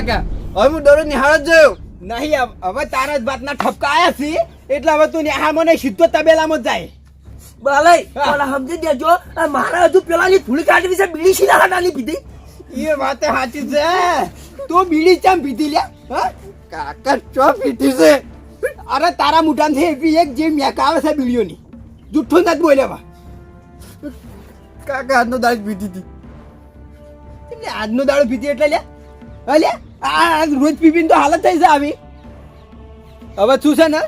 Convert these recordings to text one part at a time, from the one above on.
કાકા હવે હું દરરોજ નિહાળ જ જોયો. નહીં હવે- તારા જ વાતના ઠપકા આવ્યા છે એટલે હવે તું નિહાળ મને સીધો તબેલામાં જાય. બાલય. મને સમજી દેજો મારા હજુ પેલાની ફૂલ કાઢવી છે બીડી શીલા હાટાની પીધી. એ વાતે સાચી છે. તું બીડી ચમ પીધી લે કાકા ચો પીધી છે? અરે તારા મુઠાનથી એવી એક જે મેક આવે છે બીડીઓની. જુઠ્ઠું નથી બોલ્યા. કાકા આજનો દાળ પીધી હતી. આજનો દાડો પીધી એટલે લ્યા? અલે આ રોજ પીપીને તો હાલત થઈ છે આવી. હવે શું છે ને,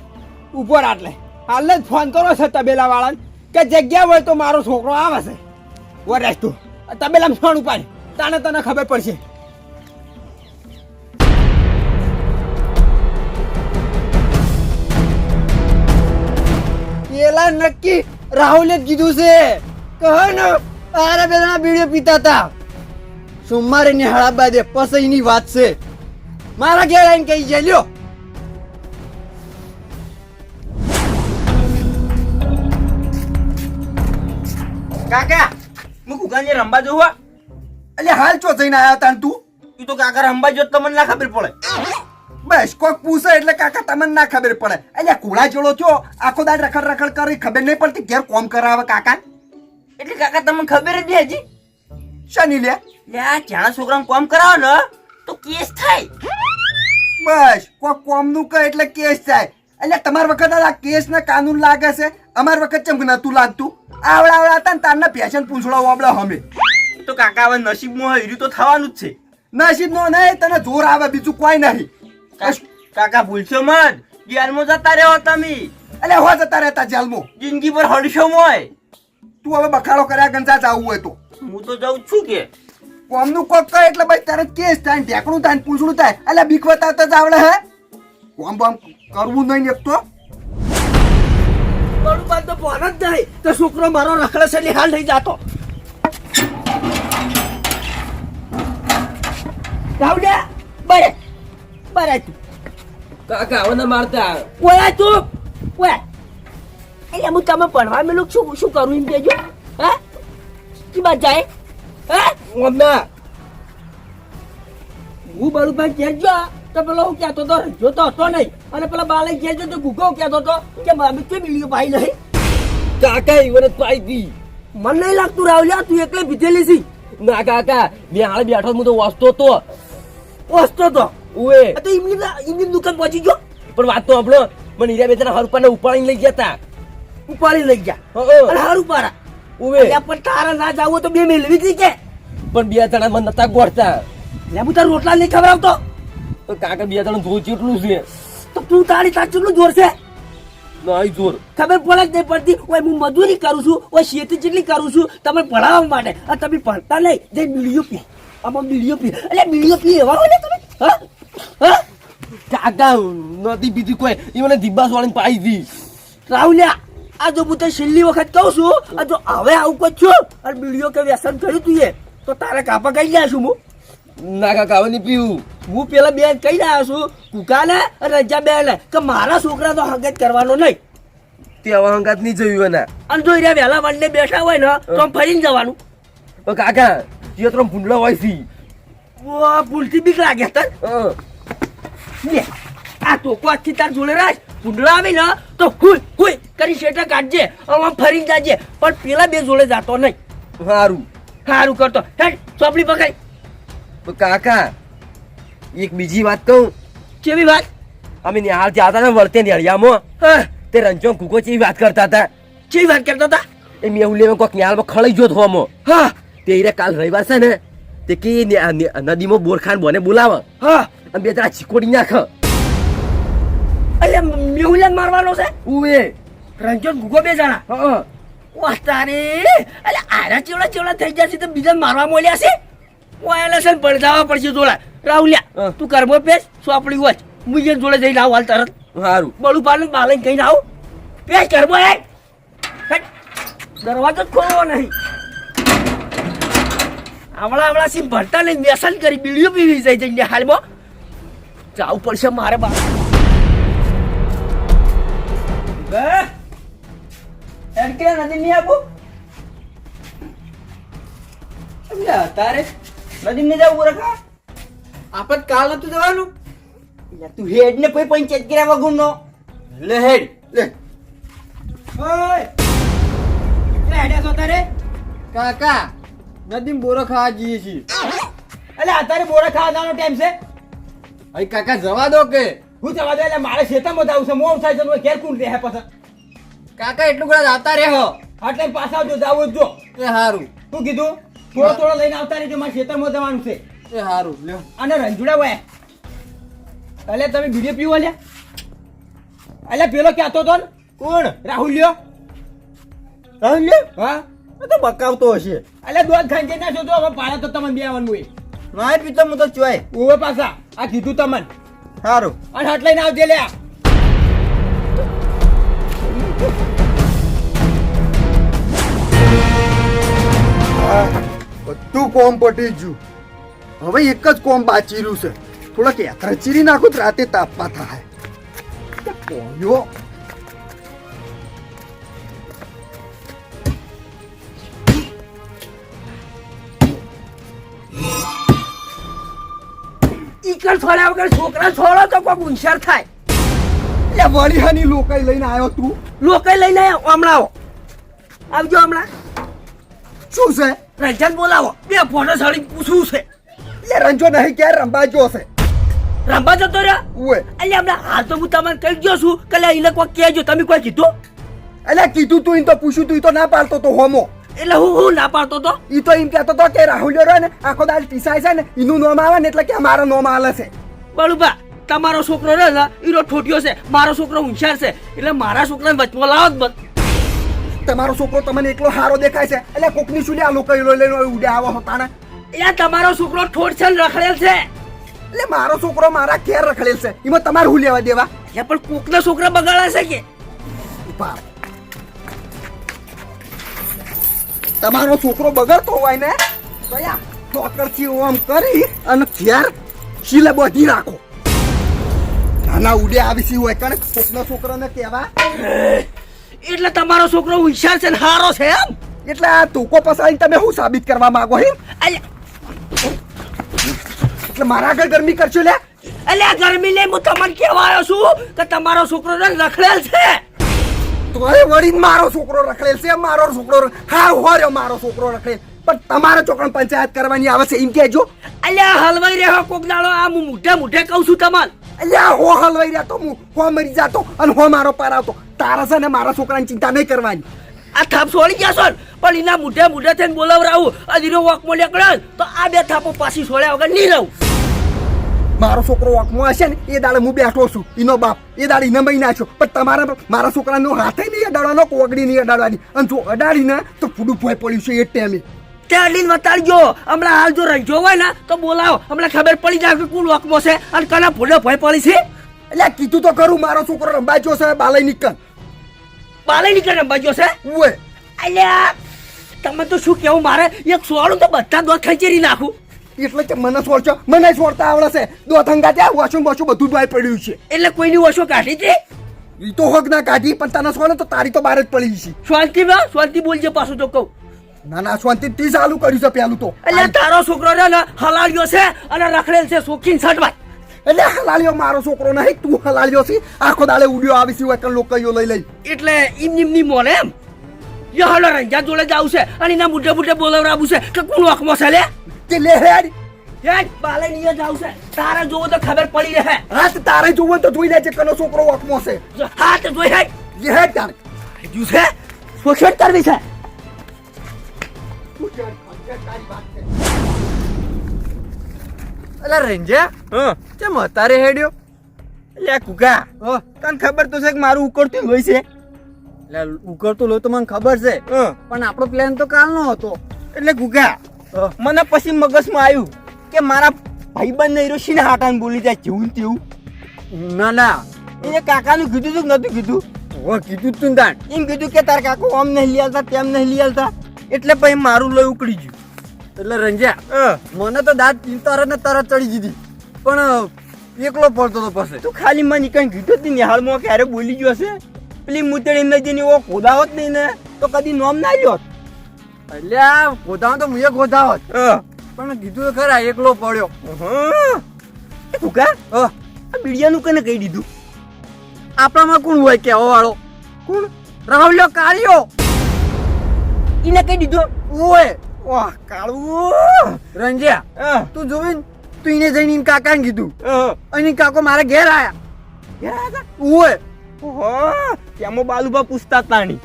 ઉપર આટલે. હાલ જ ફોન કરો છે તબેલા વાળાને કે જગ્યા હોય તો મારો છોકરો આવે છે. વરેશ તું. તબેલામાં ફોન ઉપાડ. તને તને ખબર પડશે. પેલા નક્કી રાહુલે જ કીધું છે. કહો ને અરે બેના બીડીઓ પીતા હતા સોમવારે નિહાળા બાદ પસઈની વાત છે. મારા ઘેર આવીને કહી જાય લ્યો. કાકા હું કુકાને રંબા જોવા એટલે હાલ ચો જઈને આયા તા તું? ઈ તો કાકા રંબા જો તમને ના ખબર પડે. બસ કોક પૂછે એટલે કાકા તમને ના ખબર પડે. એટલે કુળા જોડો છો? આખો દાડ રખડ રખડ કરી ખબર નહીં પડતી ઘેર કોમ કરાવે કાકા? એટલે કાકા તમને ખબર જ નહીં હજી? શની લે? લે આ જાણા છોકરાને કોમ કરાવો ને તો કેસ થાય. બસ કો કોમનું કહે એટલે કેસ થાય. એટલે તમાર વખત આ કેસ ને કાનૂન લાગે છે? અમાર વખત ચમ નતું લાગતું? આવડા આવડા હતા ને તારના ફેશન પૂછડો વાબડા હમે. તો કાકા હવે નસીબમાં હર્યું તો થવાનું જ છે. નસીબ નો નહીં તને જોર આવે બીજું કોઈ નહીં. કાકા ભૂલશો મત જેલમાં જતા રહ્યો તમે. એટલે હો જતા રહેતા જેલમાં? જિંદગી પર હડશો મોય તું હવે બખાડો કર્યા ગંજા જવું હોય તો. હું તો જાઉં છું કે. કોમનું કોક એટલે ભાઈ તરત કેસ થાય ઢેકણું થાય પૂછડું થાય એટલે બીક બતાવતા જ આવડે હે? કોમ બોમ કરવું નહીં એક તો. મારું બાદ તો ફોન જ નહીં તો છોકરો મારો રખડે છે હાલ નહીં જાતો. રાવડિયા બરે. બરે તું. કાકા હવે મારતા ઓય તું. ઓય. એટલે હું તમે ભણવા મેલું શું શું કરું એમ કેજો બાત જાય? હા? મમ્મા હું બળુભાઈ કહેજો તો પેલો હું કહેતો તો જોતો હતો નહીં. અને પેલા બાલે કહેજો તો ગુગો કહેતો હતો કે મામી કે મિલ્યું ભાઈ નહીં. કાકા ઈવન પાઈ દી. મને નહીં લાગતું રાવલિયા તું એકલે પીધેલી છી. ના કાકા મેં હાલ બેઠો હું તો વાંચતો તો. ઓસતો તો? આ તો એમની એમની દુકાન પહોંચી ગયો? પણ વાત તો આપણો મને હીરા બેચારા હર ઉપાડીને લઈ ગયા તા. ઉપાડી લઈ ગયા. અને હારું પારા અલ્યા પણ તારા ના જાવ તો બે મેળવી હતી કે. પણ બે જણા મને નતા ગોળતા. લે હું તારા રોટલા નહીં ખવડાવતો. તો કાકા બે જણા જોઈ ચીટલું છે? તો તું તારી તાર કેટલું જોર છે? નહીં જોર. ખબર પડે જ નહીં પડતી. ઓય હું મજૂરી કરું છું. ઓય શેતી જેટલી કરું છું તમે ભણાવવા માટે. આ તમે ભણતા નહીં. જે બીડીઓ પી. આમાં બીડીઓ પી. એટલે બીડીઓ પી એવા હોય ને તમે? હા? હા? કાકા નથી બીજી કોઈ. એ મને દિબ્બાસ વાળીને પાઈ દી. રાહુલ્યા આ જો હું તને છેલ્લી વખત કહું છું આ જો હવે આવું કહું છું અને બીડીઓ કે વ્યસન કર્યું તું એ તો તારે કાપા કહી ગયા છું હું. ના કાકા હવે નહીં પીવું. હું પેલા બેન કહી રહ્યા છું કુકાને અને રજા બેન કે મારા છોકરા તો હંગત કરવાનો નહીં. તે હવે હંગાત નહીં જોયું એના. અને જો રહ્યા વહેલા વાંડે બેઠા હોય ને તો ફરીને જવાનું. પણ કાકા જે ત્રણ ભૂંડલા હોય છે ઓ ભૂલથી બીક લાગે તન. લે આ તો આજથી તાર જોડે રાખ. ભૂંડળા આવે ને તો હુઈ હુઈ. કરી શેટા કાઢજે હવે આમ ફરીને જાજે. પણ પેલા બે જોડે જાતો નહીં. સારું સારું કરતો. હે ચોપડી પકડી કાકા એક બીજી વાત કહું. કેવી વાત? અમે નિહાળ જતા હતા ને વળતે નિહાળિયામાં હા. તે રંજો કુકો ચેવી વાત કરતા હતા? કેવી વાત કરતા હતા? એ મેહુલીમાં કોઈક નિહાળમાં ખળી ગયો હોમો હા. તે રે કાલ રવિવાર છે ને તે કે નદીમાં બોરખાન બોને બોલાવે. હા. અને બે ત્રણ ચીકોડી નાખ. એટલે મેહુલિયાન મારવાનો છે? ઉવે. રંજન ગુગો બે જણા. હં. વાહ તારે. એટલે આરા ચેવડા ચેવડા થઈ જશે તો બીજા મારવા મળ્યા છે? વાયરલેસ પડદાવા પડશે જોડા. રાહુલિયા હા. તું કરબો પેસ સોપડી વચ મુજે જોડે જઈને આવ હાલ તરત. સારું બળું પાલન બાલન કહીને આવ. પેસ કરબો એ. દરવાજો ખોલવો નહીં. આવડા આવડા સી ભરતા નહીં વ્યસન કરી બીડીઓ પીવી જાય જઈને હાલમાં. જાવું પડશે મારે બા એડકે નદી નહીં આપું? તારે નદી ને જવું રખા આપણે કાલ નતું જવાનું? તું હેડ ને કોઈ પંચાયત કર્યા વગર નો લે હેડ. લે. ઓય! હેડ્યા છો તારે કાકા નદીમ બોરો ખાવા જઈએ છીએ. એટલે અત્યારે બોરા ખાવા જવાનો ટાઈમ છે? અહીં કાકા જવા દો કે. હું જવા દો એટલે મારે ખેતરમાં જવું છે. મોં થાય છે ઘેર કોણ રહે પછી? કાકા એટલું બધા આવતા રહે એટલે પાછા આવજો જાવું જ એ સારું શું કીધું? થોડો થોડો લઈને આવતા રહેજો મારે ખેતરમાં જવાનું છે. એ સારું લ્યો. અને રંજુડા વાય એટલે તમે બીજે પીવો લે એટલે પેલો કહેતો તો ને કોણ? રાહુલ લ્યો. રાહુલ લ્યો? હા. તો બકાવતો હશે. એટલે દોધ ખાઈ જઈ નાખો તો હવે તો તમને બે આવવાનું હોય. મારે પીતો હું તો ચોય ઓવે પાછા. આ કીધું તમને. સારું અને હાટ લઈને આવજે લે બધું કોમ પટી ગયું. હવે એક જ કોમ બાચી રહ્યું છે. થોડાક યાત્રા ચીરી નાખો તો રાતે તાપવા થાય. ઈકર છોડ્યા વગર છોકરા છોડો તો કોઈ હોશિયાર થાય. એટલે વળિયાની લોકાઈ લઈને આવ્યો તું. લોકો લઈને આવો હમણાં આવો. આવજો હમણાં. શું છે? રંજન બોલાવો. બે ફોટો સાડી પૂછવું છે. એટલે રંજો નહીં ક્યારે રંબા જો છે? રંબા જતો રહ્યા? ઓએ એટલે હમણાં હાલ તો હું તમને કહી ગયો છું કે લે એને કોઈ કહેજો તમે કોઈ કીધું? એટલે કીધું તું ઈ તો પૂછ્યું તું તો ના પાડતો તો હોમો. એટલે હું હું ના પાડતો તો? એ તો એમ કહેતો તો કે રાહુલ રહ્યો ને આખો દાલ પીસાય છે ને એનું નોમ આવે ને એટલે કે મારો નોમ આલે છે. બળુબા તમારો છોકરો રહે ને એનો ઠોઠિયો છે મારો છોકરો હોશિયાર છે એટલે મારા છોકરાને વચમાં લાવો જ બસ તમારો છોકરો તમને એકલો હારો દેખાય છે. એટલે કોકની શું આ લોકો લઈને ઉડે આવો હતા ને એટલે તમારો છોકરો ઠોઠ છે રખડેલ છે. એટલે મારો છોકરો મારા ઘેર રખડેલ છે. એમાં તમારે હું લેવા દેવા? એટલે પણ કોકના છોકરા બગાડે છે કે? તમારો છોકરો બગડતો હોય ને તો યા ઠોકરથી ઓમ કરી અને ઘેર શીલે બધી રાખો. નાના ઉડે આવી સી હોય કારણ કોકના છોકરાને કહેવા એટલે તમારો છોકરો હોશિયાર છે ને હારો છે એમ? એટલે આ તુકો પસાડીને તમે શું સાબિત કરવા માંગો એમ એટલે એટલે મારા આગળ ગરમી કરશો લે? એટલે આ ગરમી લઈ હું તમને કહેવા આવ્યો છું કે તમારો છોકરો ને રખડેલ છે. તોય વળી મારો છોકરો રખડેલ છે મારો છોકરો હા હોર્યો મારો છોકરો રખડેલ. પણ તમારા છોકરાને પંચાયત કરવાની આવે છે એમ કહેજો. અલ્યા હલવાઈ રહ્યો કોક દાડો આ હું મોઢે મોઢે કહું છું તમને. આ હો હલવાઈ રહ્યા તો, હું હો મરી જાતો અને હો મારો પાર આવતો. તારા છે ને મારા છોકરાની ચિંતા નહીં કરવાની. આ થાપ છોડી ગયા છો પણ એના મોઢે મોઢે થઈને બોલાવરાવું. અધીરો વોકમાં લેકડે તો આ બે થાપો પાછી છોડ્યા વગર નહીં રહું. મારો છોકરો વાંકમાં હશે ને, એ દાડે હું બેઠો છું, એનો બાપ. એ દાડે એને મહી નાખ્યો પણ તમારા મારા છોકરાનો હાથે નહીં અડાડવાનો, કોગડી નહીં અડાડવાની. અને જો અડાડીને, તો ફૂડું ભોય પડ્યું છે એ ટાઈમે. લઈને વતાડજો. હમણાં હાલ જો રંજો હોય ને તો બોલાવો. હમણાં ખબર પડી જાય કે કોણ વોકમાં છે. અને કના ભૂલે ભય પડી છે? એટલે કીધું તો કરું મારો છોકરો રંબાજો છે બાલય નીકળ. બાલય નીકળે બાજુ છે? ઓય અલ્યા તમે તો શું કેવું મારે? એક સોળું તો બધા દોત ખેંચેરી નાખું. એટલે કે મને છોડશો મને છોડતા આવડે છે. દો થંગા ત્યાં વાસું વાસું બધું જ પડ્યું છે. એટલે કોઈની ઓછો કાઢી દે એ તો હોગ ના કાઢી પણ તને છોડે તો તારી તો બહાર જ પડી છે શાંતિ શાંતિ બોલજે પાછું તો કહું. ના ના શાંતિ તી ચાલુ કર્યું છે પેલું તો. એટલે તારો છોકરો છે હલાળ્યો છે અને રખડેલ છે શોખીન સટવાય એટલે હલાળ્યો મારો છોકરો નહીં તું હલાળ્યો છે. આખો દાડે ઉડ્યો આવી છે લોકો લોકોયો લઈ લઈ. એટલે ઇમ નિમની મોલે એમ. યો હલો રંજા જોડે જાવ છે અને એના મોઢે મોઢે બોલાવરાવું છે કે કોણ વખમાં છે લે? કે લે હેડ હેડ બાલે જાવ છે. તારે જોવો તો ખબર પડી રહે. હાથ તારે જોવો તો જોઈ લેજે કનો છોકરો વખમો છે. હા હાથ જોઈ હેડ. હેડ તારે છે? શોષણ કરવી છે? અલા રંજ્યા હા. ચમ તારે હેડ્યો? લે કુકા તને ખબર તો છે કે મારું ઉકળતું હોય છે. લે ઉકળતું લો તો મને ખબર છે. હ. પણ આપણો પ્લાન તો કાલનો હતો. એટલે કુકા મને પછી મગજમાં આવ્યું કે મારા ભાઈબંધ ને હીરો શીને હાટાને બોલી જાય જેવું તેવું. ના ના. એને કાકાનું કીધું તું નતું કીધું? હો કીધું તું તું તાણ. એમ કીધું કે તાર કાકો આમ નહીં લઈ આવતા તેમ નહીં લઈ આવતા. એટલે પછી મારું લોહી ઉકળી ગયું. એટલે રંજ્યા મને તો દાંત તરત ને તરત ચડી દીધી પણ એકલો પડતો તો પછી. તું ખાલી મને કઈ કીધું જ નહીં. હાલમાં ક્યારે બોલી ગયો હશે? પેલી મુતડી ન ઓ ખોદાવત નહીં ને તો કદી નોમ ના લ્યો એટલે આ ખોદાવ તો મુએ ખોદાવત પણ કીધું ખરા એકલો પડ્યો. અ, આ બીડિયાનું કને કહી દીધું? આપણામાં કોણ હોય કેવો વાળો કોણ? રાહુલ્યો કાળિયો. એને કહી દીધું ઓય વાહ કાળું. રંજ્યા તું જોવે તું એને જઈને કાકા કાકાને કીધું. અને કાકો મારા ઘેર આયા. ઘેર આયા ઓય. ઓહો ત્યાંમાં બાલુબા પૂછતા તાણી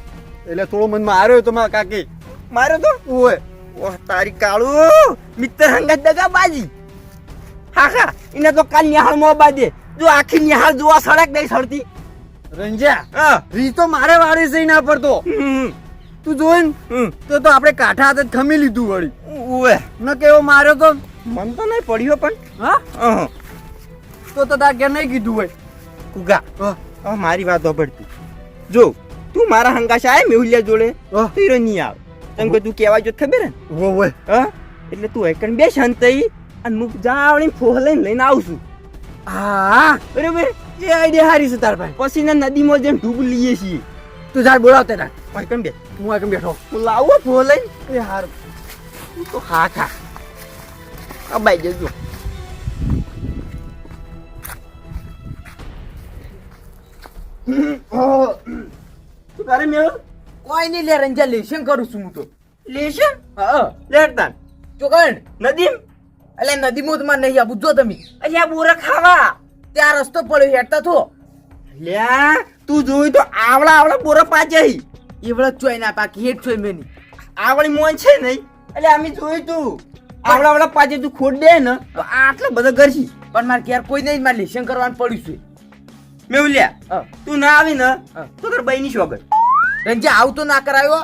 એટલે થોડો મન માર્યો તો મારા કાકી. માર્યો તો? ઓય. ઓહ તારી કાળું મિત્ર હંગત દગા બાજી હા હા એને તો કાલ નિહાળ મો બાજે જો આખી નિહાળ જોવા સડક નહીં સડતી રંજ્યા રીતો મારે વાળી જઈને પડતો. તું હમ. તો તો આપણે કાંઠા હાથે ખમી લીધું વળી. ઉવે. ન કેવો માર્યો તો? મન તો નહીં પડ્યો પણ. હા? તો તો તાર કે નહીં કીધું હોય. કુગા હા. મારી વાત સાંભળતી જો તું મારા હંગાશ આય મેહુલિયા જોડે હા. તીરો નહીં આવ. તને બધું તું કહેવા જો ખબર હે ને? વો ઓય હા? એટલે તું એકણ બે શાંત થઈ અને મુક જાવણી ફોહ લઈને લઈને આવશું હા. બરાબર? એ આઈડિયા હારી છે તાર ભાઈ. પછી ના નદીમાં જેમ ડૂબ લઈએ છીએ. તું જા બોલાવ તેના એકણ બે હું આગળ બેઠો હું લાવું ફોહ લઈને એ હારું તું તો હા ખા આ બાઈ જજો તું તારે મેળ કોઈ નહીં લે રંજા લેશન કરું છું હું તો લેશન હા લેડતા ચોકણ નદીમ એટલે નદીમાં તમારે નહીં આવું જો તમે અલ્યા બોરા ખાવા ત્યાં રસ્તો પડ્યો હેઠતા થો લ્યા તું જોઈ તો આવડા આવડા બોરા પાછે એવડે ચોઈ ના પાકી હેઠ ચોઈ મેની આવડી મોન છે નહીં એટલે અમે જોયું તું. આવડા આવડા પાછે તું ખોટ દે ને તો આટલા બધા કરશી. પણ મારે ઘેર કોઈ નહીં મારે લેશન કરવાનું પડ્યું છે. મેવલ્યા તું ના આવી ને. તો તાર બહેની શોગર રંજા આવતો ના કરાયો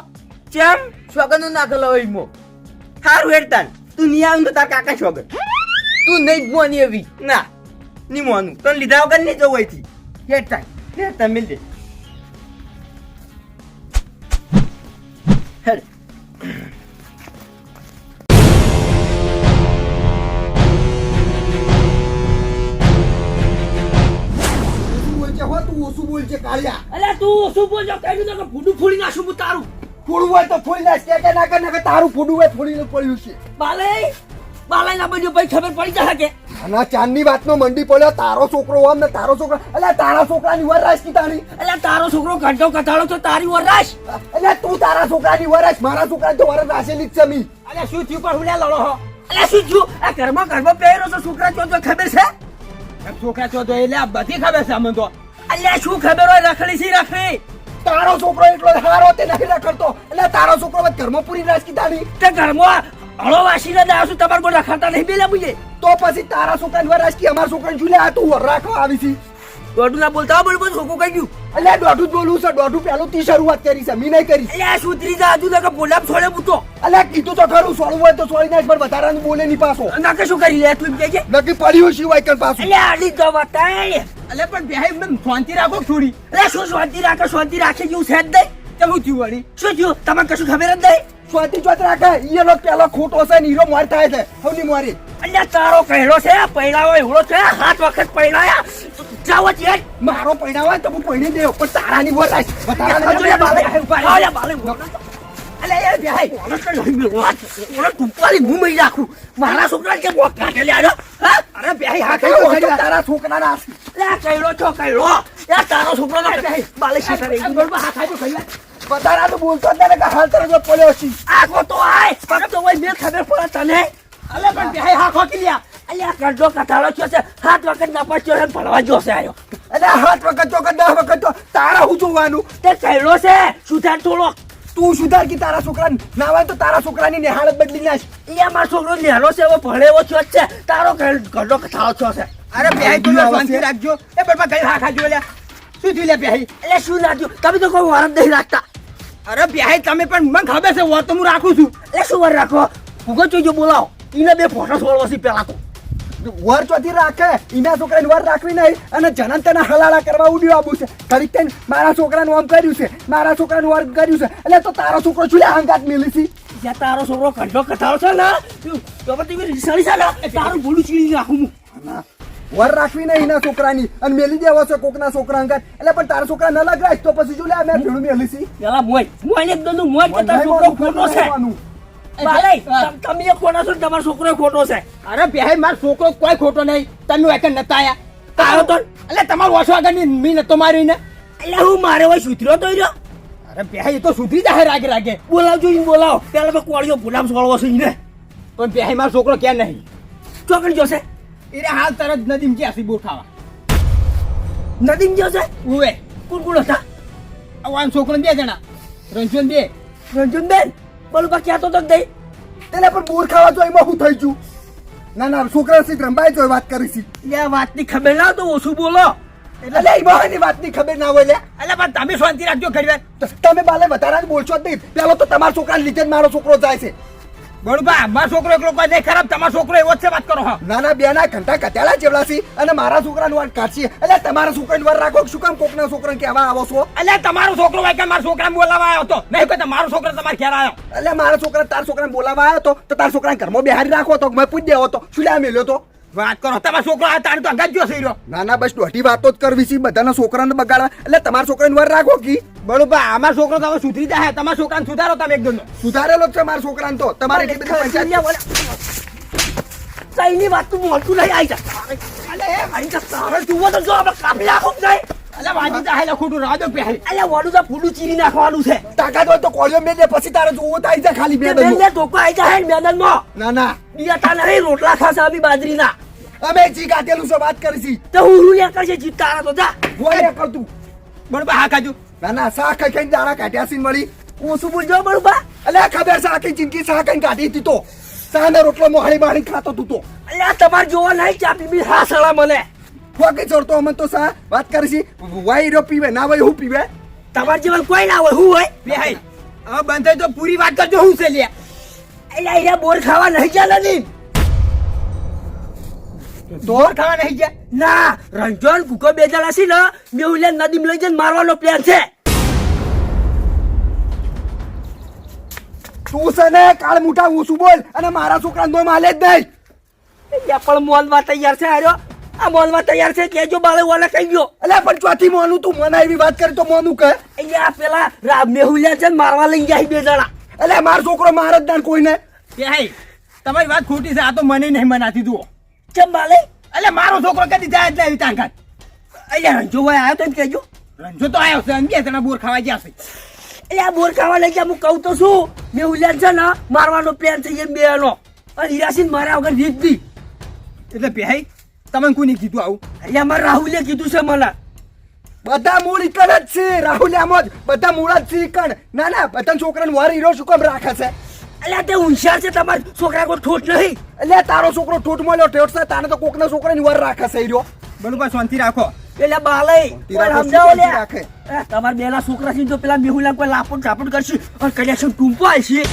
ચેમ? સ્વાગતનું ના કરાયો ઈમો હારું હેડતાન. તું નહીં આવી તો તાર કાકા શોગર તું નહીં મોની એવી. ના નહીં મોનું. તને લીધા વગર નહીં જવું અહીંથી. હેઠતા લે તમે દે. હેડ ઓછું બોલ છે હો તું ઓછું બોલ છે કાળિયા અલ્યા તું શું બોલજો કહ્યું કે ફૂડું ફૂડી નાખું હું તારું. ફોડવું હોય તો ફોડી નાખ કે કે ના કર તારું ફોડવું હોય ફોડીને પડ્યું છે. બાલે બાલે ના બન્યો ભાઈ ખબર પડી જશે કે આના ચાંદની વાતનો મંડી પડ્યો. તારો છોકરો આમ ને તારો છોકરો. એટલે તારા છોકરાની વરરાશ કી તાણી અલ્યા તારો છોકરો ઘંટો કથાળો તો તારી વરરાશ. એટલે તું તારા છોકરાની વરરાશ મારા છોકરા તો વરસ રાશેલી જ છે મી. અલ્યા શું થયું પણ હું લડો હો? અલ્યા શું થયું? આ ઘરમાં ઘરમાં પહેરો છો છોકરા ચોથો ખબર છે? છોકરા ચોથો એટલે આ બધી ખબર છે અમને તો. અલ્યા શું ખબર હોય? રખડી સી રખડી? તારો છોકરો એટલો હારો તે નથી રખડતો. એટલે તારો છોકરો ઘરમાં પૂરી રાશ કી તાણી તે ઘરમાં હળો વાસીને છું તમારે કોઈ રખડતા નહીં બેલા મુજે. તો પછી તારા છોકરાની વરાશ કે અમારા છોકરાને ઝૂલે આ તું રાખવા આવી છી. દોઢું ના બોલતા બોલ બોલ છોકરો કહી ગયું એટલે દોઢું જ બોલવું છે દોઢું પેલું તી શરૂઆત કરી છે મી નહીં કરી. અલ્યા સુધરી જા હજુ લગા બોલામ છોડે મૂતો એટલે કીધું તો ખરું સોળવું હોય તો સોળી નાખ પણ વધારાનું બોલે નહીં પાછો. ના કે શું કરી લે તું કે નક્કી પડ્યું સિવાય કર પાછું. એટલે આલી તો બતાય એટલે પણ બે એકદમ શાંતિ રાખો છોડી. એટલે શું શાંતિ રાખે શાંતિ રાખે જેવું છે જ નહીં. કેવું થયું વળી? શું થયું? તમને કશું ખબર જ નહીં? સ્વાતિ ચોથ રાખે. ઈ લોક પેલો ખોટો છે ને હીરો મોર થાય છે. હવની મોરી. અલ્યા તારો કહેલો છે પૈડાવો એવડો છે સાત વખત પૈડા જાવ જ મારો પૈડા હોય તો હું પૈણી દેવ પણ તારાની બોલ રાખ. વધારાની હજુ લે બાલે અલ્યા બાલે અલ્યા એ બે ઓલા ટુપાલી હું મરી રાખું મારા છોકરા કે મોત કાઢે લે હા? અરે બે હા તો તારા છોકરાના લે કઈડો છો કઈડો. એ તારો છોકરો ના બાલે શીખર હાથ આપ્યો ખાઈ વધારાનું બોલતો જ કે હાલ તરત જ પડ્યો છે. આખો તો આય. પણ તો ઓય મેં ખબર પડે તને. અલે પણ બે હા ખોકી લ્યા. અલ્યા કરડો કથાળો થયો છે. હાથ વખત ના પડ્યો છે ભણવા જોશે આયો. એટલે હાથ વખત તો કે દસ વખત તો તારા હું જોવાનું? તે કઈડો છે. સુધાર થોડો. તું સુધાર કે તારા છોકરા ના હોય તો તારા છોકરાની નિહાળત બદલી નાખ. અહીંયા મારો છોકરો નેનો છે એવો ભણે એવો થયો છે. તારો ઘરડો કથાળો થયો છે. અરે બે તું શાંતિ રાખજો. એ પણ કઈ હા ખાજો લ્યા. શું થયું લે બે એટલે શું લાગ્યું? તમે તો કોઈ વારમ નહીં રાખતા. અરે બે તમે પણ મને ખબર છે તો હું રાખું છું એટલે શું વાર રાખો ભૂગો જોઈજો બોલાવો એને બે ફોટો છોડવો છે પેલા તો વર ચોથી રાખે એના છોકરાને વર રાખવી નહીં અને જનન તેના હલાલા કરવા ઉડ્યું આવું છે ખરી તેને મારા છોકરાનું આમ કર્યું છે મારા છોકરાનું વર કર્યું છે એટલે તો તારો છોકરો છું હંગાત મેલી છે જ્યાં તારો છોકરો કંઠો કથાળો છે ને તો પછી રીસાડી છે ને તારું ભૂલું છીણી રાખું હું વર રાખવી નહીં એના છોકરાની. અને મેલી દેવો છે કોકના છોકરા હંગાત એટલે પણ તારા છોકરા ન લગાય તો પછી ચૂલે મેં ભીડું મેલી છે. પેલા મોય. મોય ને એકદમ મોય કે તારો છોકરો ખોટો છે. તમે એ ખોટા છો તમારો છોકરો ખોટો છે. અરે બેહે મારો છોકરો કોઈ ખોટો નહીં. તમે એક નતા આયા. આવ્યો તો એટલે તમારો ઓછો આગળ મી નતો મારી ને એટલે હું મારે હોય સુધર્યો તો રહ્યો? અરે બેહે એ તો સુધરી જાય રાગે રાગે. બોલાવજો ઈ બોલાવો. પેલા કોળિયો ભૂલામ સોળવો છે ઈને. પણ બેહે મારો છોકરો ક્યાં નહીં? ચોકડી જોશે. એટલે હાલ તરત નદીમ ક્યાં સી બોખાવા નદીમ જોશે ઉવે કોણ કોણ હતા? આમ છોકરો બે જણા. રંજન બે. રંજનબેન બોલો બા ક્યાં તો તો દઈ એટલે પણ બોર ખાવા જો એમાં હું થઈ ગયું. ના ના છોકરા સી રંબાઈ જોઈ વાત કરી છે. લે વાત વાતની ખબર ના તો ઓછું બોલો. એટલે એમાં વાત વાતની ખબર ના હોય લે. એટલે પણ તમે શાંતિ રાખજો ઘડી તમે બાલે વધારે જ બોલશો જ નહીં. પેલો તો તમારા છોકરાને લીધે મારો છોકરો જાય છે. બરોબર મારો છોકરો એકલો કોઈ નહીં ખરાબ તમારો છોકરો એવો જ છે વાત કરો હા. ઘંટા કત્યાલા જેવડા છે અને મારા છોકરાનું વાત કાઢશે એટલે તમારા છોકરાની વાર રાખો શું કામ કોકના છોકરાને કહેવા આવો છો? એટલે તમારો છોકરો હોય કે મારા છોકરાને બોલાવા આવ્યો હતો? નહીં કોઈ તમારો છોકરો તમારે ઘેર આવ્યો. એટલે મારા છોકરા તાર છોકરાને બોલાવા આવ્યો તો તો તારા છોકરાને ઘરમાં બેહારી રાખો તો મેં પૂછ દેવો તો. શું લે મેલ્યો તો? વાત કરો. તમારા છોકરા તારે તો અંગાજ જો સહી રહ્યો ના ના બસ દોઢી વાતો જ કરવી છે. બધાના છોકરાને બગાડવા એટલે તમારા છોકરાને વાર રાખો કી. બરોબર અમારો છોકરો તમે સુધરી જાય તમારા છોકરાને સુધારો તમે એકદમ સુધારેલો છે મારા છોકરાને તો. તમારે એટલી બધી પંચાયત સહીની વાત તું મોટું નહીં આવી જા. અલે એ આવી જા તારે જુઓ તો જો આપણે કાપી નાખો નહીં? એટલે વાજી જાય એટલે ખોટું રાજો પહેરી અલ્યા વાડું તો ચીરી નાખવાનું છે. તાકાત હોય તો કોળિયો મેં પછી તારે જોવું આવી જાય ખાલી બે બેન ને આવી જાય મેદાનમાં. ના ના. બીજા તા રોટલા ખાશે આવી બાજરીના. અમે જી કાટેલું છે વાત કરી છી? તો હું રૂ કરશે? જી તારા તો જા. બોલે કરતું બરોબર હા કાજુ ના ના સા કઈ કઈ દાણા કાઢ્યા છે મળી હું શું બોલજો બરોબર? અલ્યા ખબર છે આખી જિંદગી સા કઈ કાઢી હતી તો. સાને રોટલો મોહાળી મારી ખાતો તું તો. અલે તમારે જોવા નહીં ચા પીવી હા સળા મને. ફોકી છોડતો અમે તો સા વાત કરી છી. વાઈ રો પીવે ના વાઈ હું પીવે? તમારે જેવા કોઈ ના હોય હું હોય? બેહાઈ હવે બંધ થઈ તો પૂરી વાત કરજો હું છે લે એટલે અહીંયા બોર ખાવા નહીં ચાલે નથી તોર ખાવા નહીં ગયા? ના રંજન કુકો બે જણા છે ને મેં નદીમાં લઈ જઈને મારવાનો પ્લાન છે. તું છે ને કાળ મોટા ઊંચું બોલ અને મારા છોકરા નો માલે જ નહીં. પણ મોલમાં તૈયાર છે આર્યો આ મોલમાં તૈયાર છે કેજો બાળે વાલે કહી ગયો અલ્યા પણ ચોથી મોનું તું મને એવી વાત કરી તો મોનું કહે. અહીંયા પેલા રામ મેહુલિયા છે ને મારવા લઈ ગયા બે જણા. અલ્યા મારો છોકરો મારો જ ના કોઈને? તમારી વાત ખોટી છે આ તો મને નહીં મનાતી જુઓ. ચમ બાલે? એટલે મારો છોકરો કદી જાય જ નહીં તાકાત અહીંયા રંજો ભાઈ આવ્યો તો એમ કહેજો. રંજો તો આવ્યો છે, એમ કે તને બોર ખાવા ગયા છે. એટલે આ બોર ખાવા લઈ ગયા, હું કહું તો શું? મેહુલિયા છે ને, મારવાનો પ્લાન છે એમ બે નો અને હિરાસીન માર્યા વગર દી એટલે બેહાઈ તમે કોને કીધું આવું? અહીંયા મારે રાહુલે કીધું છે મને. બધા મૂળ ઇકણ જ છે, રાહુલ આમ જ. બધા મૂળ જ છે ઇકણ ના ના, બધા છોકરાને વાર હીરો શું કામ રાખે છે? એટલે તે હોશિયાર છે તમારા છોકરા કોઈ ઠોઠ નહીં. એટલે તારો છોકરો ઠોઠ મળ્યો ઠેઠ છે તાને તો કોકના છોકરાની વાર રાખે છે હીરો. બરોબર શાંતિ રાખો. એટલે બાલે રાખો, સમજાવો લે રાખે? તમારા બેના છોકરા છે તો પેલા મેહુલા કોઈ લાપડ ઝાપડ કરશે અને કલેક્શન ટૂંપો આવશે